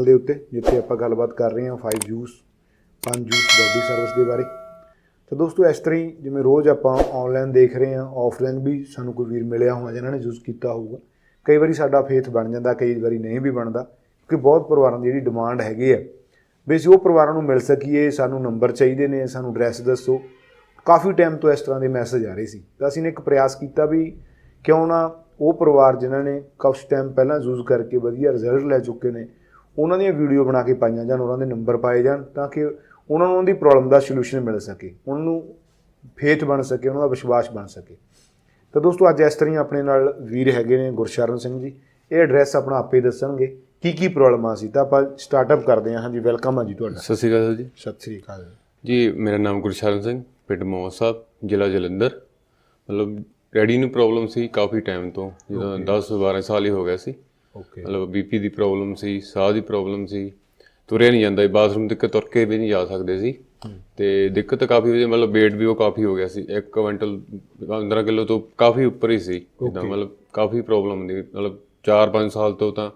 ਦੇ ਉੱਤੇ, ਜਿੱਥੇ ਆਪਾਂ ਗੱਲਬਾਤ ਕਰ ਰਹੇ ਹਾਂ 5 ਜੂਸ 5 ਜੂਸ ਬੋਡੀ ਸਰਵਿਸ ਦੇ ਬਾਰੇ। ਤਾਂ ਦੋਸਤੋ, ਇਸ ਤਰ੍ਹਾਂ ਹੀ ਜਿਵੇਂ ਰੋਜ਼ ਆਪਾਂ ਆਨਲਾਈਨ ਦੇਖ ਰਹੇ ਹਾਂ ਆਫਲਾਈਨ ਵੀ ਸਾਨੂੰ ਕੋਈ ਵੀਰ ਮਿਲਿਆ ਹੋਣਾ ਜਿਨ੍ਹਾਂ ਨੇ ਯੂਜ਼ ਕੀਤਾ ਹੋਊਗਾ। ਕਈ ਵਾਰੀ ਸਾਡਾ ਫੇਥ ਬਣ ਜਾਂਦਾ, ਕਈ ਵਾਰੀ ਨਹੀਂ ਵੀ ਬਣਦਾ, ਕਿਉਂਕਿ ਬਹੁਤ ਪਰਿਵਾਰਾਂ ਦੀ ਜਿਹੜੀ ਡਿਮਾਂਡ ਹੈਗੀ ਹੈ ਵੀ ਅਸੀਂ ਉਹ ਪਰਿਵਾਰਾਂ ਨੂੰ ਮਿਲ ਸਕੀਏ, ਸਾਨੂੰ ਨੰਬਰ ਚਾਹੀਦੇ ਨੇ, ਸਾਨੂੰ ਐਡਰੈਸ ਦੱਸੋ। ਕਾਫੀ ਟਾਈਮ ਤੋਂ ਇਸ ਤਰ੍ਹਾਂ ਦੇ ਮੈਸੇਜ ਆ ਰਹੇ ਸੀ। ਤਾਂ ਅਸੀਂ ਨੇ ਇੱਕ ਪ੍ਰਯਾਸ ਕੀਤਾ ਵੀ ਕਿਉਂ ਨਾ ਉਹ ਪਰਿਵਾਰ ਜਿਨ੍ਹਾਂ ਨੇ ਕੁਛ ਟਾਈਮ ਪਹਿਲਾਂ ਯੂਜ਼ ਕਰਕੇ ਵਧੀਆ ਰਿਜ਼ਲਟ ਲੈ ਚੁੱਕੇ ਨੇ ਉਹਨਾਂ ਦੀਆਂ ਵੀਡੀਓ ਬਣਾ ਕੇ ਪਾਈਆਂ ਜਾਣ ਉਹਨਾਂ ਦੇ ਨੰਬਰ ਪਾਏ ਜਾਣ ਤਾਂ ਕਿ ਉਹਨਾਂ ਨੂੰ ਉਹਦੀ ਪ੍ਰੋਬਲਮ ਦਾ ਸੋਲੂਸ਼ਨ ਮਿਲ ਸਕੇ ਉਹਨਾਂ ਨੂੰ ਫੇਥ ਬਣ ਸਕੇ ਉਹਨਾਂ ਦਾ ਵਿਸ਼ਵਾਸ ਬਣ ਸਕੇ। ਤਾਂ ਦੋਸਤੋ ਅੱਜ ਇਸ ਤਰ੍ਹਾਂ ਆਪਣੇ ਨਾਲ ਵੀਰ ਹੈਗੇ ਨੇ ਗੁਰਸ਼ਰਨ ਸਿੰਘ ਜੀ। ਇਹ ਐਡਰੈਸ ਆਪਣਾ ਆਪੇ ਦੱਸਣਗੇ ਕੀ ਕੀ ਪ੍ਰੋਬਲਮਾਂ ਸੀ। ਤਾਂ ਆਪਾਂ ਸਟਾਰਟਅਪ ਕਰਦੇ ਹਾਂ। ਹਾਂਜੀ ਵੈਲਕਮ ਆ ਜੀ ਤੁਹਾਡਾ। ਸਤਿ ਸ਼੍ਰੀ ਅਕਾਲ ਜੀ। ਸਤਿ ਸ੍ਰੀ ਅਕਾਲ। ਜੀ ਮੇਰਾ ਨਾਮ ਗੁਰਸ਼ਰਨ ਸਿੰਘ ਪਿੰਡ ਮੋਹਾ ਸਾਹਿਬ ਜ਼ਿਲ੍ਹਾ ਜਲੰਧਰ। ਮਤਲਬ ਡੈਡੀ ਨੂੰ ਪ੍ਰੋਬਲਮ ਸੀ ਕਾਫੀ ਟਾਈਮ ਤੋਂ ਜਿੱਦਾਂ 10 12 ਸਾਲ ਹੀ ਹੋ ਗਿਆ ਸੀ। ਓਕੇ ਮਤਲਬ ਬੀਪੀ ਦੀ ਪ੍ਰੋਬਲਮ ਸੀ ਸਾਹ ਦੀ ਪ੍ਰੋਬਲਮ ਸੀ। ਤੁਰਿਆ ਨਹੀਂ ਜਾਂਦਾ ਬਾਥਰੂਮ ਤੱਕ ਤੁਰ ਕੇ ਵੀ ਨਹੀਂ ਜਾ ਸਕਦੇ ਸੀ। ਤੇ ਦਿੱਕਤ ਕਾਫੀ ਹੋਈ ਮਤਲਬ weight ਵੀ ਉਹ ਕਾਫੀ ਹੋ ਗਿਆ ਸੀ। 1 ਕੁਇੰਟਲ 15 ਕਿਲੋ ਤੋਂ ਕਾਫੀ ਉੱਪਰ ਹੀ ਸੀ। ਜਿੱਦਾਂ ਮਤਲਬ ਕਾਫੀ ਪ੍ਰੋਬਲਮ ਹੁੰਦੀ ਮਤਲਬ 4-5 ਸਾਲ ਤੋਂ ਤਾਂ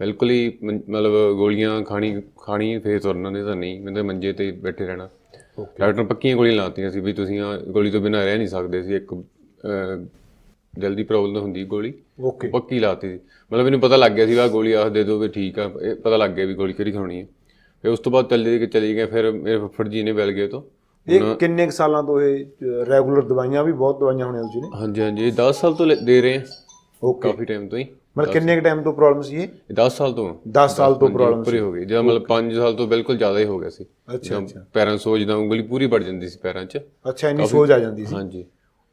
ਬਿਲਕੁਲ ਹੀ ਮਤਲਬ ਗੋਲੀਆਂ ਖਾਣੀ ਖਾਣੀ ਫੇਰ ਤੁਰਨਾ ਨੇ ਤਾਂ ਨਹੀਂ ਮੈਂ ਮੰਜੇ ਤੇ ਬੈਠੇ ਰਹਿਣਾ। ਡਾਕਟਰ ਪੱਕੀਆਂ ਗੋਲੀਆਂ ਲਾਤੀਆਂ ਸੀ ਵੀ ਤੁਸੀਂ ਆ ਗੋਲੀ ਤੋਂ ਬਿਨਾਂ ਰਹਿ ਨਹੀਂ ਸਕਦੇ ਸੀ। ਇੱਕ ਦਿਲ ਦੀ ਪ੍ਰੋਬਲਮ ਹੁੰਦੀ ਗੋਲੀ। ਓਕੇ ਪੱਕੀ ਲਾਤੀ। ਸੀ ਮਤਲਬ ਮੈਨੂੰ ਪਤਾ ਲੱਗ ਗਿਆ ਸੀ ਆ ਗੋਲੀ ਆਹ ਦੇ ਦੋ ਵੀ ਠੀਕ ਆ। ਇਹ ਪਤਾ ਲੱਗ ਗਿਆ ਵੀ ਗੋਲੀ ਕਿਹੜੀ ਖਾਣੀ ਹੈ ਫਿਰ ਉਸ ਤੋਂ ਬਾਅਦ ਚੱਲੀ ਗਈ ਚਲੀ ਗਏ ਫਿਰ ਮੇਰੇ ਫੁੱਫੜ ਜੀ ਨੇ ਬੈਲ ਗਏ ਤੋਂ। ਇਹ ਕਿੰਨੇ ਸਾਲਾਂ ਤੋਂ ਇਹ ਰੈਗੂਲਰ ਦਵਾਈਆਂ ਵੀ ਬਹੁਤ ਦਵਾਈਆਂ ਹੋਣੀਆਂ ਤੁਸੀਂ ਨੇ? ਹਾਂਜੀ ਹਾਂਜੀ 10 ਸਾਲ ਤੋਂ ਦੇ ਰਹੇ ਆ। ਓਕੇ ਕਾਫੀ ਟਾਈਮ ਤੋਂ ਹੀ। ਮਤਲਬ ਕਿੰਨੇ ਕੁ ਟਾਈਮ ਤੋਂ ਪ੍ਰੋਬਲਮ ਸੀ ਇਹ? ਇਹ 10 ਸਾਲ ਤੋਂ 10 ਸਾਲ ਤੋਂ ਪ੍ਰੋਬਲਮ ਉੱਪਰ ਹੀ ਗਈ ਜਦੋਂ ਮਤਲਬ 5 ਸਾਲ ਤੋਂ ਬਿਲਕੁਲ ਜ਼ਿਆਦਾ ਹੀ ਹੋ ਗਿਆ ਸੀ। ਅੱਛਾ ਪੈਰਾਂ ਸੋਜ ਦਾ ਉਂਗਲੀ ਪੂਰੀ ਵੱਢ ਜਾਂਦੀ ਸੀ ਪੈਰਾਂ 'ਚ। ਅੱਛਾ ਇੰਨੀ ਸੋਜ ਆ ਜਾਂਦੀ ਸੀ। ਹਾਂਜੀ।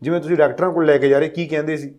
ਜਿਵੇਂ ਤੁਸੀਂ ਡਾਕਟਰਾਂ ਕੋਲ ਲੈ ਕੇ ਜਾ ਰਹੇ ਕੀ ਕਹਿੰਦੇ ਸੀ?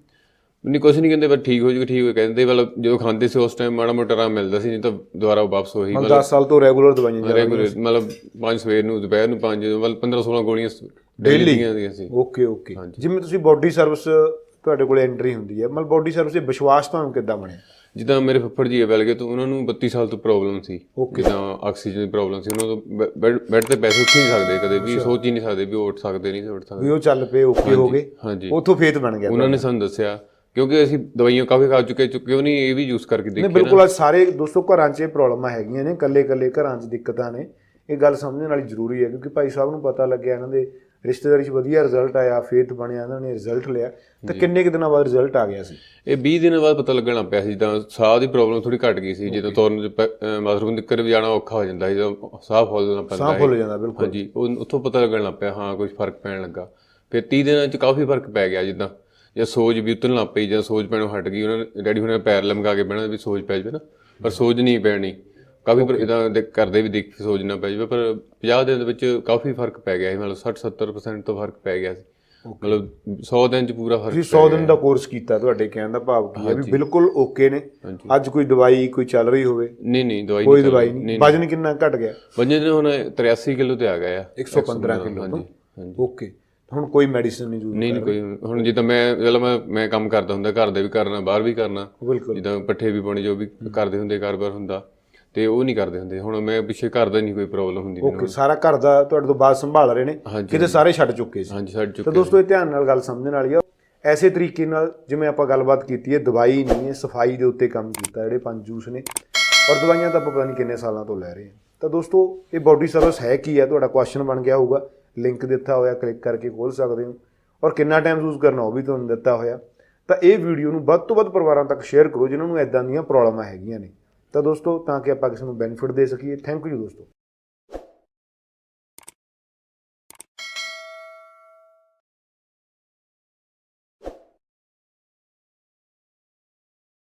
ਨਹੀਂ ਕੁਛ ਨਹੀਂ ਕਹਿੰਦੇ ਪਰ ਠੀਕ ਹੋ ਜੂਗਾ ਠੀਕ ਹੋ ਕਹਿੰਦੇ ਮਤਲਬ ਜਦੋਂ ਖਾਂਦੇ ਸੀ ਉਸ ਟਾਈਮ ਮਾੜਾ ਮੋਟਾ ਆਰਾਮ ਮਿਲਦਾ ਸੀ ਨਹੀਂ ਤਾਂ ਦੁਬਾਰਾ ਵਾਪਸ ਉਹੀ ਮਤਲਬ 10 ਸਾਲ ਤੋਂ ਰੈਗੂਲਰ ਦਵਾਈਆਂ ਜਾ ਰੈਗੂਲਰ ਮਤਲਬ ਪੰਜ ਸਵੇਰ ਨੂੰ ਦੁਪਹਿਰ ਨੂੰ ਪੰਜ ਮਤਲਬ 15 16 ਗੋਲੀਆਂ ਡੇਲੀ ਦੀਆਂ ਸੀ। ਓਕੇ ਓਕੇ ਜਿਵੇਂ ਤੁਸੀਂ ਬਾਡੀ ਸਰਵਿਸ ਤੁਹਾਡੇ ਕੋਲ ਐਂਟਰੀ ਹੁੰਦੀ ਹੈ ਮਤਲਬ ਬਾਡੀ ਸਰਵਿਸ ਦੇ ਵਿਸ਼ਵਾਸ ਤੁਹਾਨੂੰ ਕਿੱਦਾਂ ਬਣਿਆ? ਜਿੱਦਾਂ ਮੇਰੇ ਫੁੱਫੜ ਜੀ ਬੈਲ ਗਏ ਤੋਂ ਉਹਨਾਂ ਨੂੰ 32 ਸਾਲ ਤੋਂ ਪ੍ਰੋਬਲਮ ਸੀ ਜਿੱਦਾਂ ਆਕਸੀਜਨ ਦੀ ਪ੍ਰੋਬਲਮ ਸੀ। ਉਹਨਾਂ ਤੋਂ ਬੈੱਡ ਤੇ ਪੈਸੇ ਉੱਠ ਨਹੀਂ ਸਕਦੇ ਕਦੇ ਵੀ ਸੋਚ ਹੀ ਨਹੀਂ ਸਕਦੇ ਵੀ ਉੱਠ ਸਕਦੇ ਨਹੀਂ ਉੱਠ ਸਕਦੇ। ਵੀ ਉਹ ਚੱਲ ਪਏ ਓਕੇ ਹੋ ਗਏ। ਉੱਥੋਂ ਫੇਥ ਬਣ ਗਿਆ ਉਹਨਾਂ ਨੇ ਸਾਨੂੰ ਦੱਸਿਆ ਕਿਉਂਕਿ ਅਸੀਂ ਦਵਾਈਆਂ ਕਾਫੀ ਖਾ ਚੁੱਕੇ ਚੁੱਕੇ ਉਹ ਨਹੀਂ ਇਹ ਵੀ ਯੂਜ਼ ਕਰਕੇ ਨਹੀਂ ਦੇਖਿਆ ਬਿਲਕੁਲ ਅੱਜ ਸਾਰੇ ਦੋਸਤੋ ਘਰਾਂ 'ਚ ਇਹ ਪ੍ਰੋਬਲਮਾਂ ਹੈਗੀਆਂ ਨੇ ਕੱਲੇ ਕੱਲੇ ਘਰਾਂ 'ਚ ਦਿੱਕਤਾਂ ਨੇ। ਇਹ ਗੱਲ ਸਮਝਣ ਵਾਲੀ ਜ਼ਰੂਰੀ ਹੈ ਕਿਉਂਕਿ ਭਾਈ ਸਾਹਿਬ ਨੂੰ ਪਤਾ ਲੱਗਿਆ ਇਹਨਾਂ ਦੇ ਰਿਸ਼ਤੇਦਾਰੀ 'ਚ ਵਧੀਆ ਰਿਜ਼ਲਟ ਆਇਆ ਫੇਥ ਬਣਿਆ ਇਹਨਾਂ ਨੇ ਰਿਜ਼ਲਟ ਲਿਆ। ਤਾਂ ਕਿੰਨੇ ਕੁ ਦਿਨਾਂ ਬਾਅਦ ਰਿਜ਼ਲਟ ਆ ਗਿਆ ਸੀ? ਇਹ 20 ਦਿਨਾਂ ਬਾਅਦ ਪਤਾ ਲੱਗਣ ਲੱਗ ਪਿਆ ਸੀ ਜਿੱਦਾਂ ਸਾਹ ਦੀ ਪ੍ਰੋਬਲਮ ਥੋੜੀ ਘਟ ਗਈ ਸੀ ਜਦੋਂ ਤੁਰਨ ਬਾਥਰੂਮ ਤੱਕ ਵੀ ਜਾਣਾ ਔਖਾ ਹੋ ਜਾਂਦਾ ਸੀ ਜਦੋਂ ਸਾਹ ਫੁੱਲਣਾ ਪੈਂਦਾ ਸਾਹ ਫੁੱਲ ਜਾਂਦਾ ਬਿਲਕੁਲ। ਹਾਂਜੀ ਉੱਥੋਂ ਪਤਾ ਲੱਗਣ ਲੱਗ ਪਿਆ ਹਾਂ ਕੁਝ ਫ਼ਰਕ ਪੈਣ ਲੱਗਾ। ਫਿਰ 30 ਦਿਨਾਂ ਚ ਕਾਫੀ ਫ਼ਰਕ ਪੈ ਗਿਆ ਜਿੱਦਾਂ ਜਾਂ ਸੋਜ ਵੀ ਉਤਰਨ ਲੱਗ ਪਈ ਜਾਂ ਸੋਜ ਪੈਣੋਂ ਹਟ ਗਈ ਉਹਨਾਂ ਨੇ ਡੈਡੀ ਹੁਣੇ ਪੈਰ ਲਮਕਾ ਕੇ ਬਹਿਣਾ ਵੀ ਸੋਜ ਪੈ ਜਾਵੇ ਨਾ ਪਰ ਸੋਜ ਨਹੀਂ ਪੈਣੀ। ਕਾਫੀ ਪਰ ਇਦਾਂ ਦੇ ਕਰਦੇ ਵੀ ਦੇਖ ਨਾ ਪੈ ਜਾਵੇ ਪਰ 50 ਦਿਨ ਦੇ ਵਿੱਚ ਕਾਫੀ ਫ਼ਰਕ ਪੈ ਗਿਆ ਸੀ ਮਤਲਬ 60 70% ਤੋਂ ਫ਼ਰਕ ਪੈ ਗਿਆ ਸੀ। ਮਤਲਬ 100 ਦਿਨ ਚ ਪੂਰਾ ਫ਼ਰਕ ਤੁਸੀਂ 100 ਦਿਨ ਦਾ ਕੋਰਸ ਕੀਤਾ ਤੁਹਾਡੇ ਕਹਿਣ ਦਾ ਭਾਵ ਕੀ ਹੈ ਵੀ ਬਿਲਕੁਲ ਓਕੇ ਨੇ। ਅੱਜ ਕੋਈ ਦਵਾਈ ਕੋਈ ਚੱਲ ਰਹੀ ਹੋਵੇ? ਨਹੀਂ ਨਹੀਂ ਦਵਾਈ ਕੋਈ ਦਵਾਈ ਨਹੀਂ। ਵਜਨ ਕਿੰਨਾ ਘਟ ਗਿਆ? ਵੰਜੇ ਨੇ ਹੁਣ 83 ਕਿਲੋ ਤੇ ਆ ਗਿਆ ਆ। 115 ਕਿਲੋ ਹਾਂਜੀ ਓਕੇ ਹੁਣ ਕੋਈ ਮੈਡੀਸਿਨ ਨਹੀਂ ਯੂਜ਼ ਨਹੀਂ ਕੋਈ ਹੁਣ ਜਿੱਦਾਂ ਮੈਂ ਚਲੋ ਮੈਂ ਮੈਂ ਕੰਮ ਕਰਦਾ ਹੁੰਦਾ ਘਰ ਦੇ ਵੀ ਕਰਨਾ ਬਾਹਰ ਵੀ ਕਰਨਾ। ਜਿੱਦਾਂ ਪੱਠੇ ਵੀ ਪਾਉਣੇ ਜੋ ਵੀ ਕਰਦੇ ਹੁੰਦੇ ਕਾਰੋਬਾਰ ਹੁੰਦਾ। ਤੇ ਉਹ ਨਹੀਂ ਕਰਦੇ ਹੁੰਦੇ। ਹੁਣ ਮੈਂ ਪਿੱਛੇ ਘਰ ਦਾ ਨਹੀਂ ਕੋਈ ਪ੍ਰੋਬਲਮ ਹੁੰਦੀ ਓਕੇ ਸਾਰਾ ਘਰ ਦਾ ਤੁਹਾਡੇ ਤੋਂ ਬਾਅਦ ਸੰਭਾਲ ਰਹੇ ਨੇ। ਕਿਤੇ ਸਾਰੇ ਛੱਡ ਚੁੱਕੇ ਸੀ। ਹਾਂਜੀ ਛੱਡ ਤਾਂ ਚੁੱਕੇ ਦੋਸਤੋ ਇਹ ਧਿਆਨ ਨਾਲ ਗੱਲ ਸਮਝਣ ਵਾਲੀ ਆ। ਐਸੇ ਤਰੀਕੇ ਨਾਲ ਜਿਵੇਂ ਆਪਾਂ ਗੱਲਬਾਤ ਕੀਤੀ ਹੈ ਦਵਾਈ ਨਹੀਂ ਹੈ ਸਫ਼ਾਈ ਦੇ ਉੱਤੇ ਕੰਮ ਕੀਤਾ ਜਿਹੜੇ ਪੰਜ ਜੂਸ ਨੇ। ਔਰ ਦਵਾਈਆਂ ਤਾਂ ਆਪਾਂ ਪਤਾ ਨਹੀਂ ਕਿੰਨੇ ਸਾਲਾਂ ਤੋਂ ਲੈ ਰਹੇ ਹਾਂ। ਤਾਂ ਦੋਸਤੋ ਇਹ ਬਾਡੀ ਸਰਵਿਸ ਹੈ ਕੀ ਹੈ? ਤੁਹਾਡਾ ਕੁਐਸਚਨ ਬਣ ਗਿਆ ਹੋਊਗਾ। ਲਿੰਕ ਦਿੱਤਾ ਹੋਇਆ ਕਲਿੱਕ ਕਰਕੇ ਖੋਲ ਸਕਦੇ ਹੋ। ਔਰ ਕਿੰਨਾ ਟਾਈਮ ਯੂਜ਼ ਕਰਨਾ ਉਹ ਵੀ ਤੁਹਾਨੂੰ ਦਿੱਤਾ ਹੋਇਆ। ਤਾਂ ਇਹ ਵੀਡੀਓ ਨੂੰ ਵੱਧ ਤੋਂ ਵੱਧ ਪਰਿਵਾਰਾਂ ਤੱਕ ਸ਼ੇਅਰ ਕਰੋ ਜਿਨ੍ਹਾਂ ਨੂੰ ਐਦਾਂ ਦੀਆਂ ਪ੍ਰੋਬਲਮਾਂ ਹੈਗੀਆਂ ਨੇ। ਤਾਂ ਦੋਸਤੋ ਤਾਂ ਕਿ ਆਪਾਂ ਕਿਸੇ ਨੂੰ ਬੈਨੀਫਿਟ ਦੇ ਸਕੀਏ। ਥੈਂਕ ਯੂ ਦੋਸਤੋ।